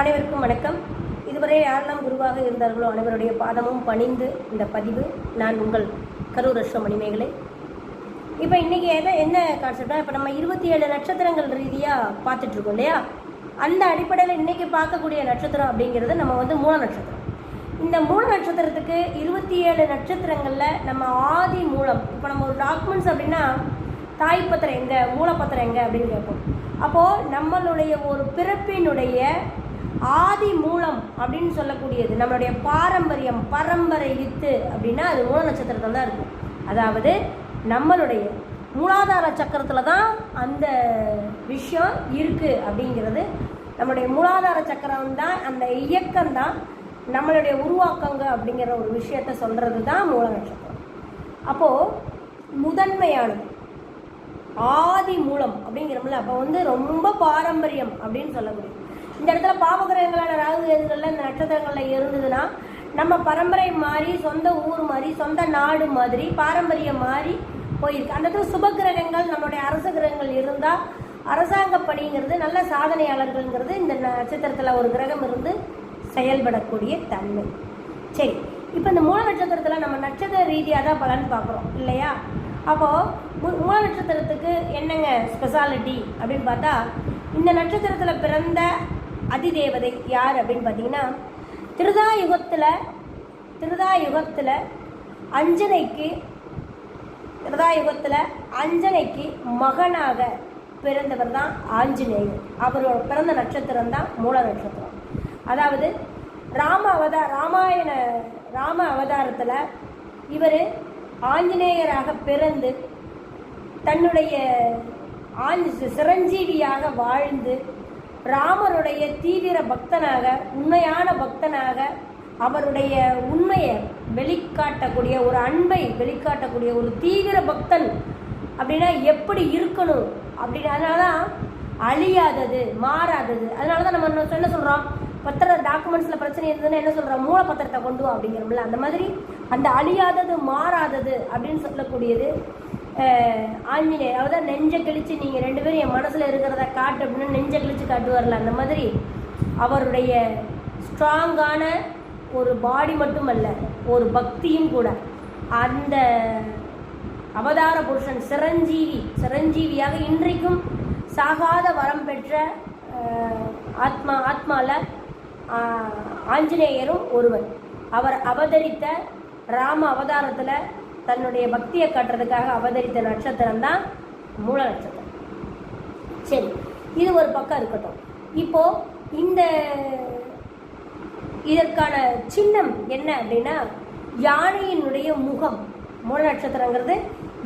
அனைவருக்கும் வணக்கம். இதுவரை யாரெல்லாம் குருவாக இருந்தார்களோ அனைவருடைய பாதமும் பணிந்து இந்த பதிவு. நான் உங்கள் கரூர் அஷ்ட மணிமேகலை இப்போ இன்னைக்கு எதை என்ன கான்செப்டா இப்போ நம்ம இருபத்தி ஏழு நட்சத்திரங்கள் ரீதியாக பார்த்துட்டு இருக்கோம் இல்லையா? அந்த அடிப்படையில் இன்னைக்கு பார்க்கக்கூடிய நட்சத்திரம் அப்படிங்கிறது நம்ம வந்து மூல நட்சத்திரம். இந்த மூல நட்சத்திரத்துக்கு இருபத்தி ஏழு நட்சத்திரங்களில் நம்ம ஆதி மூலம் இப்போ நம்ம ஒரு டாக்குமெண்ட்ஸ் அப்படின்னா தாய் பத்திரம் எங்க மூலப்பத்திரம் எங்க அப்படின்னு கேட்போம். அப்போது நம்மளுடைய ஒரு பிறப்பினுடைய ஆதி மூலம் அப்படின்னு சொல்லக்கூடியது நம்மளுடைய பாரம்பரியம் பரம்பரை வித்து அப்படின்னா அது மூல நட்சத்திரத்தில் தான் இருக்கும். அதாவது நம்மளுடைய மூலாதார சக்கரத்தில் தான் அந்த விஷயம் இருக்குது அப்படிங்கிறது. நம்மளுடைய மூலாதார சக்கரம் தான் அந்த இயக்கம் தான் நம்மளுடைய உருவாக்கங்க அப்படிங்கிற ஒரு விஷயத்த சொல்கிறது தான் மூல நட்சத்திரம். அப்போது முதன்மையானது ஆதி மூலம் அப்படிங்கிறோம்ல அப்போ வந்து ரொம்ப பாரம்பரியம் அப்படின்னு சொல்லக்கூடிய. இந்த இடத்துல பாவகிரகங்களான ராகு கேதுகள்ல இந்த நட்சத்திரங்களில் இருந்ததுன்னா நம்ம பரம்பரை மாறி சொந்த ஊர் மாதிரி சொந்த நாடு மாதிரி பாரம்பரியம் மாறி போயிருக்கு. அந்த இடத்துல சுப கிரகங்கள் நம்மளுடைய அரச கிரகங்கள் இருந்தால் அரசாங்க பணிங்கிறது நல்ல சாதனையாளர்கள்ங்கிறது இந்த நட்சத்திரத்தில் ஒரு கிரகம் இருந்து செயல்படக்கூடிய தன்மை. சரி இப்போ இந்த மூல நட்சத்திரத்தில் நம்ம நட்சத்திர ரீதியாக தான் பலன் பார்க்குறோம் இல்லையா? அப்போது மூல நட்சத்திரத்துக்கு என்னங்க ஸ்பெஷாலிட்டி அப்படின்னு பார்த்தா இந்த நட்சத்திரத்தில் பிறந்த அதிதேவதை யார் அப்படின்னு பார்த்தீங்கன்னா திருதாயுகத்தில் திருதாயுகத்தில் அஞ்சனைக்கு யுகத்தில் அஞ்சனைக்கு மகனாக பிறந்தவர் தான் ஆஞ்சநேயர். அவரோட பிறந்த நட்சத்திரம் தான் மூல நட்சத்திரம். அதாவது ராம அவதார ராமாயண ராம அவதாரத்தில் இவர் ஆஞ்சநேயராக பிறந்து தன்னுடைய ஆஞ்ச சிரஞ்சீவியாக வாழ்ந்து ராமருடைய தீவிர பக்தனாக உண்மையான பக்தனாக அவருடைய உண்மையை வெளிக்காட்டக்கூடிய ஒரு அன்பை வெளிக்காட்டக்கூடிய ஒரு தீவிர பக்தன் அப்படின்னா எப்படி இருக்கணும் அப்படின்னு அதனால தான் அழியாதது மாறாதது. அதனால தான் நம்ம என்ன- சொல்கிறோம் பத்திர டாக்குமெண்ட்ஸில் பிரச்சனை இருந்ததுன்னா என்ன சொல்கிறோம் மூல பத்திரத்தை கொண்டு வா அப்படிங்கிறோம்ல. அந்த மாதிரி அந்த அழியாதது மாறாதது அப்படின்னு சொல்லக்கூடியது ஆஞ்சநேயர். அதாவது நெஞ்சை கிழிச்சு நீங்கள் ரெண்டு பேரும் என் மனசில் இருக்கிறத காட்டு அப்படின்னு நெஞ்சை கிழிச்சு காட்டுவார்ல. அந்த மாதிரி அவருடைய ஸ்ட்ராங்கான ஒரு பாடி மட்டுமல்ல ஒரு பக்தியும் கூட. அந்த அவதார புருஷன் சிரஞ்சீவி சிரஞ்சீவியாக இன்றைக்கும் சாகாத வரம் பெற்ற ஆத்மா ஆத்மாவில் ஆஞ்சநேயரும் ஒருவர். அவர் அவதரித்த ராம அவதாரத்தில் தன்னுடைய பக்தியை காட்டுறதுக்காக அவதரித்த நட்சத்திரம் தான் மூல நட்சத்திரம். சரி இது ஒரு பக்கம் இருக்கட்டும். இப்போ இந்த இதற்கான சின்னம் என்ன அப்படின்னா யானையினுடைய முகம். மூல நட்சத்திரங்கிறது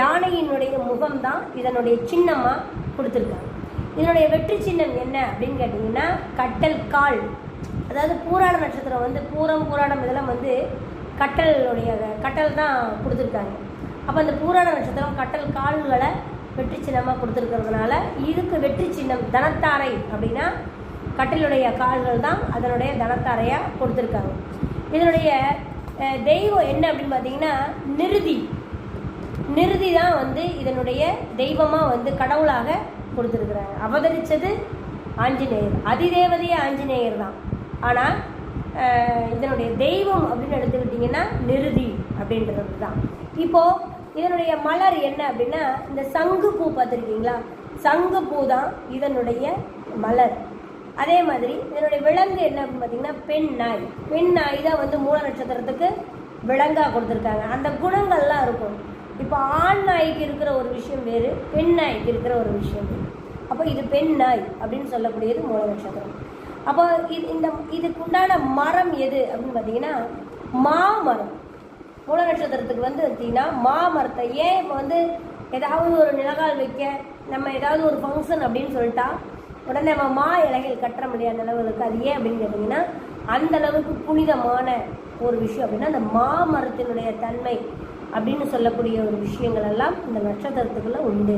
யானையினுடைய முகம் தான் இதனுடைய சின்னமாக கொடுத்துருக்காங்க. இதனுடைய வெற்றி சின்னம் என்ன அப்படின்னு கேட்டிங்கன்னா கட்டல் கால். அதாவது பூராட நட்சத்திரம் வந்து பூரம் பூராடம் இதெல்லாம் வந்து கட்டலுடைய கட்டல் தான் கொடுத்துருக்காங்க. அப்போ அந்த பூராட நட்சத்திரம் கட்டல் கால்களை வெற்றி சின்னமாக கொடுத்துருக்கிறதுனால இதுக்கு வெற்றி சின்னம் தனத்தாரை அப்படின்னா கட்டிலுடைய கால்கள் தான் அதனுடைய தனத்தாரையாக கொடுத்துருக்காங்க. இதனுடைய தெய்வம் என்ன அப்படின்னு பார்த்தீங்கன்னா நிறுதி நிறுதி தான் வந்து இதனுடைய தெய்வமாக வந்து கடவுளாக கொடுத்துருக்குறாங்க. அவதரித்தது ஆஞ்சநேயர். அதிதேவதையே ஆஞ்சநேயர் தான். ஆனால் இதனுடைய தெய்வம் அப்படின்னு எடுத்துக்கிட்டிங்கன்னா நிறுதி அப்படின்றது தான். இப்போது இதனுடைய மலர் என்ன அப்படின்னா இந்த சங்கு பூ பார்த்துருக்கீங்களா? சங்கு பூ தான் இதனுடைய மலர். அதே மாதிரி இதனுடைய விலங்கு என்ன அப்படின்னு பார்த்தீங்கன்னா பெண் நாய். பெண் நாய் தான் வந்து மூல நட்சத்திரத்துக்கு விலங்காக கொடுத்துருக்காங்க. அந்த குணங்கள்லாம் இருக்கும். இப்போ ஆண் நாய்க்கு இருக்கிற ஒரு விஷயம் வேறு பெண் நாய்க்கு இருக்கிற ஒரு விஷயம் வேறு. அப்போ இது பெண் நாய் அப்படின்னு சொல்லக்கூடியது மூல நட்சத்திரம். அப்போ இது இந்த இதுக்கு உண்டான மரம் எது அப்படின்னு பார்த்தீங்கன்னா மாமரம். மூல நட்சத்திரத்துக்கு வந்து பார்த்தீங்கன்னா மாமரத்தை ஏன் இப்போ வந்து ஏதாவது ஒரு நிலகால் வைக்க நம்ம ஏதாவது ஒரு ஃபங்க்ஷன் அப்படின்னு சொல்லிட்டா உடனே நம்ம மா இலைகள் கட்டுற முடியாத அளவுக்கு அது ஏன் அப்படின்னு கேட்டிங்கன்னா அந்த அளவுக்கு புனிதமான ஒரு விஷயம் அப்படின்னா அந்த மாமரத்தினுடைய தன்மை அப்படின்னு சொல்லக்கூடிய ஒரு விஷயங்கள் எல்லாம் இந்த நட்சத்திரத்துக்குள்ள உண்டு.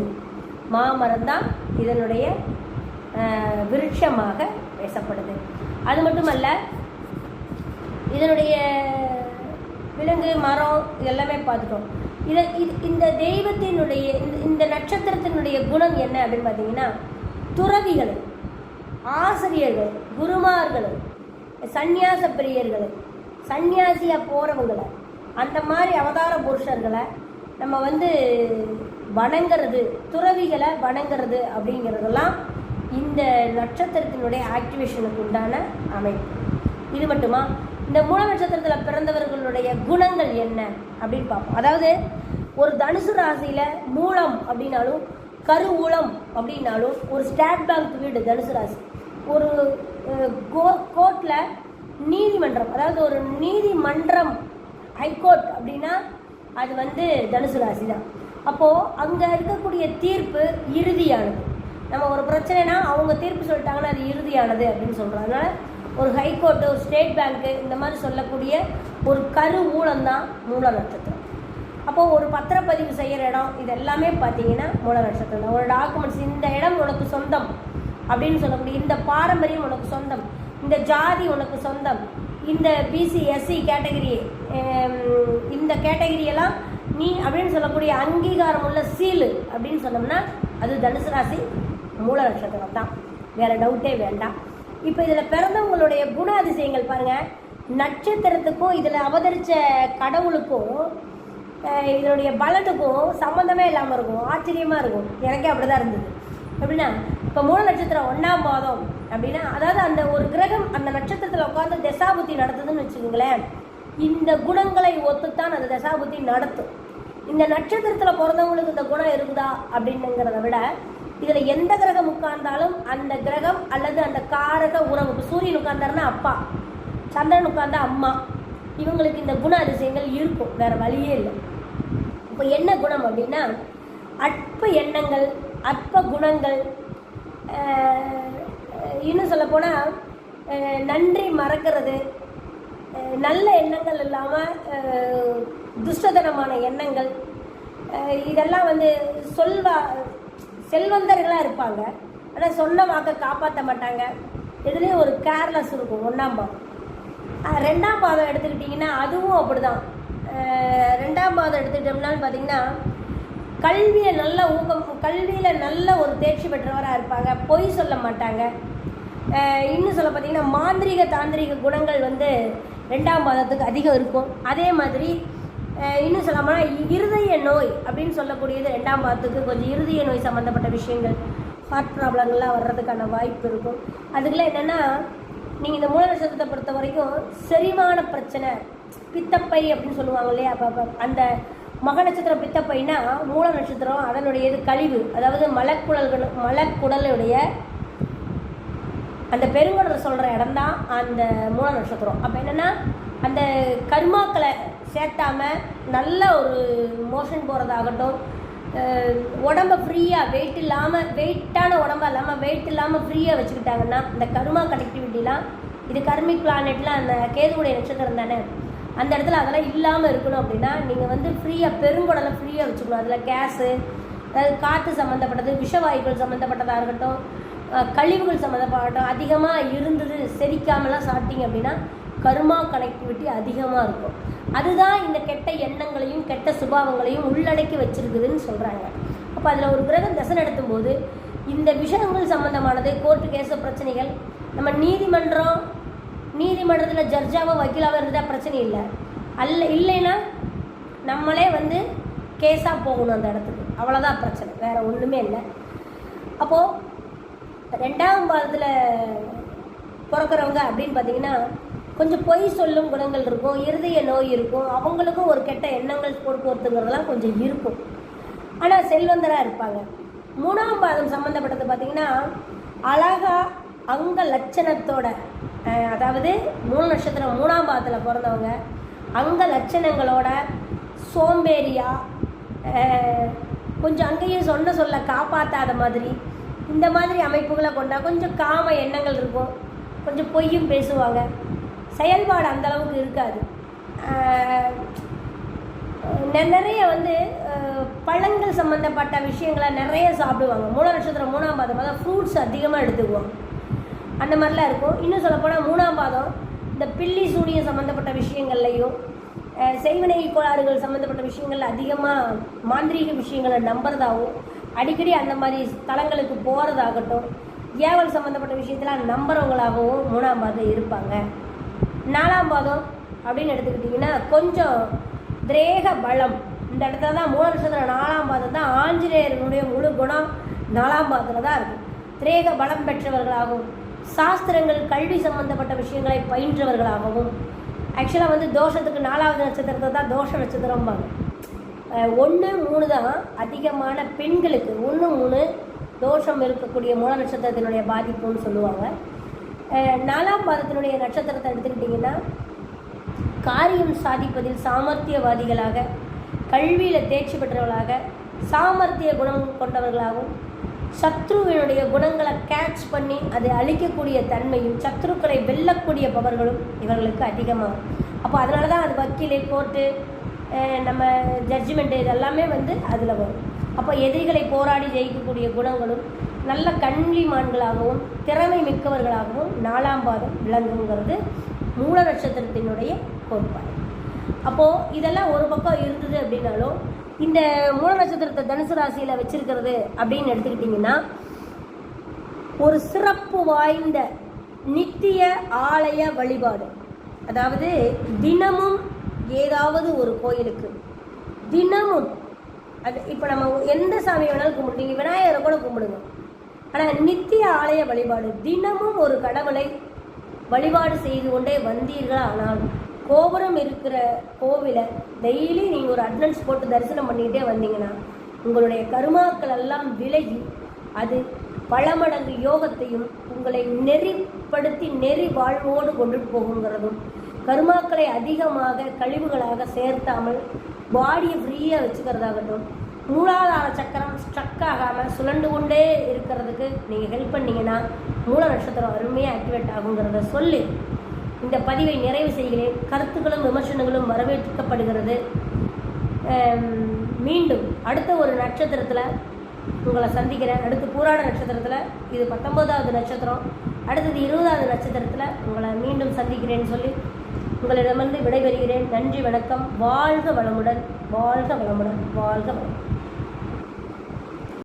மாமரம் தான் இதனுடைய விருட்சமாக பேசப்படுது. அது மட்டுமல்ல இதனுடைய விலங்கு மரம் எல்லாமே பார்த்துட்டோம். இதை இது இந்த தெய்வத்தினுடைய இந்த இந்த நட்சத்திரத்தினுடைய குணம் என்ன அப்படின்னு பார்த்தீங்கன்னா துறவிகள் ஆசிரியர்கள் குருமார்கள் சந்நியாச பிரியர்கள் சந்நியாசியாக போகிறவங்களை அந்த மாதிரி அவதார புருஷர்களை நம்ம வந்து வணங்குறது துறவிகளை வணங்குறது அப்படிங்கிறதெல்லாம் இந்த நட்சத்திரத்தினுடைய ஆக்டிவேஷனுக்கு உண்டான அமைப்பு. இது மட்டுமா? இந்த மூல நட்சத்திரத்தில் பிறந்தவர்களுடைய குணங்கள் என்ன அப்படின்னு பார்ப்போம். அதாவது ஒரு தனுசு ராசியில் மூலம் அப்படின்னாலும் கருவூலம் அப்படின்னாலும் ஒரு ஸ்டேட் பேங்க் வீடு தனுசு ராசி. ஒரு கோ கோர்ட்டில் நீதிமன்றம் அதாவது ஒரு நீதிமன்றம் ஹைகோர்ட் அப்படின்னா அது வந்து தனுசு ராசி தான். அப்போது அங்கே இருக்கக்கூடிய தீர்ப்பு இறுதியானது. நம்ம ஒரு பிரச்சனைனா அவங்க தீர்ப்பு சொல்லிட்டாங்கன்னா அது இறுதியானது அப்படின்னு சொல்கிறோம் அதனால் ஒரு ஹைகோர்ட்டு ஒரு ஸ்டேட் பேங்க்கு இந்த மாதிரி சொல்லக்கூடிய ஒரு கரு ஊழம் தான் மூல நட்சத்திரம். அப்போது ஒரு பத்திரப்பதிவு செய்கிற இடம் இது எல்லாமே பார்த்தீங்கன்னா மூல நட்சத்திரம் தான். ஒரு டாக்குமெண்ட்ஸ் இந்த இடம் உனக்கு சொந்தம் அப்படின்னு சொல்லக்கூடிய இந்த பாரம்பரியம் உனக்கு சொந்தம். இந்த ஜாதி உனக்கு சொந்தம். இந்த பிசி எஸ்சி கேட்டகரி இந்த கேட்டகரியெல்லாம் நீ அப்படின்னு சொல்லக்கூடிய அங்கீகாரம் உள்ள சீலு அப்படின்னு சொன்னோம்னா அது தனுசு ராசி மூல நட்சத்திரம் தான். வேற டவுட்டே வேண்டாம். இப்போ இதில் பிறந்தவங்களுடைய குண அதிசயங்கள் பாருங்கள் நட்சத்திரத்துக்கும் இதில் அவதரித்த கடவுளுக்கும் இதனுடைய பலனுக்கும் சம்மந்தமே இல்லாமல் இருக்கும் ஆச்சரியமாக இருக்கும். எனக்கே அப்படி தான் இருந்தது. எப்படின்னா இப்போ மூணு நட்சத்திரம் ஒன்றாம் மாதம் அப்படின்னா அதாவது அந்த ஒரு கிரகம் அந்த நட்சத்திரத்தில் உட்காந்து தசாபுத்தி நடத்துதுன்னு வச்சுக்கோங்களேன் இந்த குணங்களை ஒத்துத்தான் அந்த தசாபுத்தி நடத்தும். இந்த நட்சத்திரத்தில் பிறந்தவங்களுக்கு இந்த குணம் இருக்குதா அப்படின்னுங்கிறத விட இதில் எந்த கிரகம் உட்கார்ந்தாலும் அந்த கிரகம் அல்லது அந்த காரக உறவுக்கு சூரியன் உட்கார்ந்தாருன்னா அப்பா சந்திரன் உட்கார்ந்தா அம்மா இவங்களுக்கு இந்த குண அதிசயங்கள் இருக்கும். வேற வழியே இல்லை. இப்போ என்ன குணம் அப்படின்னா அற்ப எண்ணங்கள் அற்ப குணங்கள் இன்னும் சொல்லப்போனால் நன்றி மறக்கிறது நல்ல எண்ணங்கள் இல்லாமல் துஷ்டதனமான எண்ணங்கள் இதெல்லாம் வந்து சொல்வா செல்வந்தர்களாக இருப்பாங்க. ஆனால் சொன்ன வாக்கை காப்பாற்ற மாட்டாங்க. இதுலேயும் ஒரு கேர்லெஸ் இருக்கும் ஒன்றாம் பாவம். ரெண்டாம் பாதம் எடுத்துக்கிட்டிங்கன்னா அதுவும் அப்படிதான். தான் ரெண்டாம் பாதம் எடுத்துக்கிட்டோம்னாலும் பார்த்தீங்கன்னா கல்வியை நல்ல ஊக்கம் கல்வியில் நல்ல ஒரு தேர்ச்சி பெற்றவராக இருப்பாங்க. பொய் சொல்ல மாட்டாங்க. இன்னும் சொல்ல பார்த்தீங்கன்னா மாந்திரீக தாந்திரீக குணங்கள் வந்து ரெண்டாம் பாதத்துக்கு அதிகம் இருக்கும். அதே மாதிரி இன்னும் சொல்லாமல்னா இருதய நோய் அப்படின்னு சொல்லக்கூடியது ரெண்டாம் பாதத்துக்கு கொஞ்சம் இருதய நோய் சம்மந்தப்பட்ட விஷயங்கள் ஹார்ட் ப்ராப்ளங்கள்லாம் வர்றதுக்கான வாய்ப்பு இருக்கும். அதுக்கெல்லாம் என்னென்னா நீங்கள் இந்த மூல நட்சத்திரத்தை பொறுத்த வரைக்கும் செரிமான பிரச்சனை பித்தப்பை அப்படின்னு சொல்லுவாங்க இல்லையா? அப்போ அப்போ அந்த மக நட்சத்திரம் பித்தப்பைனா மூல நட்சத்திரம் அதனுடைய இது கழிவு அதாவது மலக்குடல்கள் மலக்குடலுடைய அந்த பெருங்குடல் சொல்கிற இடம் தான் அந்த மூல நட்சத்திரம். அப்போ என்னென்னா அந்த கர்மாக்களை சேர்த்தாம நல்ல ஒரு மோஷன் போகிறதாகட்டும் உடம்ப ஃப்ரீயாக வெயிட் இல்லாமல் வெயிட்டான உடம்பா இல்லாமல் வெயிட் இல்லாமல் ஃப்ரீயாக வச்சுக்கிட்டாங்கன்னா இந்த கருமா கனெக்டிவிட்டிலாம் இது கர்மிக் பிளானெட்லாம் அந்த கேதுவுடைய நட்சத்திரம் தானே? அந்த இடத்துல அதெல்லாம் இல்லாமல் இருக்கணும் அப்படின்னா நீங்கள் வந்து ஃப்ரீயாக பெருங்குடலை ஃப்ரீயாக வச்சுக்கணும். அதில் கேஸு அதாவது காற்று சம்மந்தப்பட்டது விஷவாயுக்கள் சம்மந்தப்பட்டதாக இருக்கட்டும் கழிவுகள் சம்மந்தப்பட்டோம் அதிகமாக இருந்தது செரிக்காமலாம் சாப்பிட்டீங்க அப்படின்னா கருமா கனெக்டிவிட்டி அதிகமாக இருக்கும். அதுதான் இந்த கெட்ட எண்ணங்களையும் கெட்ட சுபாவங்களையும் உள்ளடக்கி வச்சிருக்குதுன்னு சொல்கிறாங்க அப்போ அதில் ஒரு கிரகம் தசை நடத்தும் போது இந்த விஷயங்கள் சம்மந்தமானது கோர்ட்டு கேஸு பிரச்சனைகள் நம்ம நீதிமன்றம் நீதிமன்றத்தில் ஜட்ஜாவோ வக்கீலாவோ இருந்தால் பிரச்சனை இல்லை. அல்ல இல்லைன்னா நம்மளே வந்து கேஸாக போகணும் அந்த இடத்துக்கு. அவ்வளோதான் பிரச்சனை வேறு ஒன்றுமே இல்லை. அப்போது ரெண்டாம் பாதத்தில் பிறக்கிறவங்க அப்படின்னு பார்த்தீங்கன்னா கொஞ்சம் பொய் சொல்லும் குணங்கள் இருக்கும் இருதய நோய் இருக்கும் அவங்களுக்கும் ஒரு கெட்ட எண்ணங்கள் போக்குவரத்துங்கிறதெல்லாம் கொஞ்சம் இருக்கும். ஆனால் செல்வந்தராக இருப்பாங்க. மூணாம் பாதம் சம்மந்தப்பட்டது பார்த்திங்கன்னா அழகா அங்க லட்சணத்தோட அதாவது மூணு நட்சத்திரம் மூணாம் பாதத்தில் பிறந்தவங்க அங்க லட்சணங்களோட சோம்பேறியா கொஞ்சம் அங்கேயும் சொன்ன சொல்ல காப்பாற்றாத மாதிரி இந்த மாதிரி அமைப்புகளை கொண்டா கொஞ்சம் காம எண்ணங்கள் இருக்கும். கொஞ்சம் பொய்யும் பேசுவாங்க. செயல்பாடு அந்த அளவுக்கு இருக்காது. நிறைய வந்து பழங்கள் சம்மந்தப்பட்ட விஷயங்களை நிறைய சாப்பிடுவாங்க. மூணாம் நட்சத்திரம் மூணாம் பாதம் அதாவது ஃப்ரூட்ஸ் அதிகமாக எடுத்துக்குவாங்க அந்த மாதிரிலாம் இருக்கும். இன்னும் சொல்லப்போனால் மூணாம் பாதம் இந்த பில்லி சூனியம் சம்மந்தப்பட்ட விஷயங்கள்லையும் செய்வினை கோளாறுகள் சம்மந்தப்பட்ட விஷயங்கள் அதிகமாக மாந்திரீக விஷயங்களை நம்புறதாகவும் அடிக்கடி அந்த மாதிரி ஸ்தலங்களுக்கு போகிறதாகட்டும் ஏவல் சம்மந்தப்பட்ட விஷயத்தெல்லாம் நம்புறவங்களாகவும் மூணாம் பாதம் இருப்பாங்க. நாலாம் பாதம் அப்படின்னு எடுத்துக்கிட்டிங்கன்னா கொஞ்சம் திரேக பலம். இந்த இடத்துல தான் மூல நட்சத்திரம் நாலாம் பாதம் தான் ஆஞ்சநேயர்களுடைய முழு குணம் நாலாம் பாதத்தில் தான் இருக்கும் திரேக பலம் பெற்றவர்களாகவும் சாஸ்திரங்கள் கல்வி சம்பந்தப்பட்ட விஷயங்களை பயின்றவர்களாகவும் ஆக்சுவலாக வந்து தோஷத்துக்கு நாலாவது நட்சத்திரத்தை தான் தோஷ நட்சத்திரம்பாங்க. ஒன்று மூணு தான் அதிகமான பெண்களுக்கு ஒன்று மூணு தோஷம் இருக்கக்கூடிய மூல நட்சத்திரத்தினுடைய பாதிப்புன்னு சொல்லுவாங்க. நாலாம் பாதத்தினுடைய நட்சத்திரத்தை எடுத்துக்கிட்டிங்கன்னா காரியம் சாதிப்பதில் சாமர்த்தியவாதிகளாக கல்வியில் தேர்ச்சி பெற்றவர்களாக சாமர்த்திய குணம் கொண்டவர்களாகவும் சத்ருவினுடைய குணங்களை கேட்ச் பண்ணி அதை அழிக்கக்கூடிய தன்மையும் சத்ருக்களை வெல்லக்கூடிய பவர்களும் இவர்களுக்கு அதிகமாகும். அப்போ அதனால தான் அது வக்கீல் கோர்ட்டு நம்ம ஜட்ஜ்மெண்ட்டு இதெல்லாமே வந்து அதில் வரும். அப்போ எதிரிகளை போராடி ஜெயிக்கக்கூடிய குணங்களும் நல்ல கண்ணிமான்களாகவும் திறமை மிக்கவர்களாகவும் நாலாம் பாதம் விளங்குங்கிறது மூல நட்சத்திரத்தினுடைய கோட்பாடு. அப்போது இதெல்லாம் ஒரு பக்கம் இருந்தது அப்படின்னாலும் இந்த மூல நட்சத்திரத்தை தனுசு ராசியில் வச்சிருக்கிறது அப்படின்னு எடுத்துக்கிட்டிங்கன்னா ஒரு சிறப்பு வாய்ந்த நித்திய ஆலய வழிபாடு. அதாவது தினமும் ஏதாவது ஒரு கோயிலுக்கு தினமும் அது இப்போ நம்ம எந்த சாமி வேணாலும் கும்பிடுங்க விநாயகரை கூட கும்பிடுங்க. ஆனால் நித்திய ஆலய வழிபாடு தினமும் ஒரு கடவுளை வழிபாடு செய்து கொண்டே வந்தீர்கள்? ஆனால் கோபுரம் இருக்கிற கோவிலை டெய்லி நீங்கள் ஒரு அட்னன்ஸ் போட்டு தரிசனம் பண்ணிக்கிட்டே வந்தீங்கன்னா உங்களுடைய கருமாக்கள் எல்லாம் விலகி அது பல மடங்கு யோகத்தையும் உங்களை நெறிப்படுத்தி நெறி வாழ்வோடு கொண்டுட்டு போகுங்கிறதும் கருமாக்களை அதிகமாக கழிவுகளாக சேர்த்தாமல் பாடியை ஃப்ரீயாக வச்சுக்கிறதாகட்டும் மூலாதார சக்கரம் ஸ்ட்ரக் ஆகாமல் சுழண்டு கொண்டே இருக்கிறதுக்கு நீங்கள் ஹெல்ப் பண்ணீங்கன்னா மூல நட்சத்திரம் அருமையாக ஆக்டிவேட் ஆகுங்கிறத சொல்லி இந்த பதிவை நிறைவு செய்கிறேன். கருத்துக்களும் விமர்சனங்களும் வரவேற்கப்படுகிறது. மீண்டும் அடுத்த ஒரு நட்சத்திரத்தில் உங்களை சந்திக்கிறேன். அடுத்து பூராட நட்சத்திரத்தில் இது பத்தொம்போதாவது நட்சத்திரம். அடுத்தது இருபதாவது நட்சத்திரத்தில் உங்களை மீண்டும் சந்திக்கிறேன்னு சொல்லி உங்களிடமிருந்து விடைபெறுகிறேன். நன்றி வணக்கம். வாழ்க வளமுடன் வாழ்க வளமுடன் வாழ்க வளமுடன்.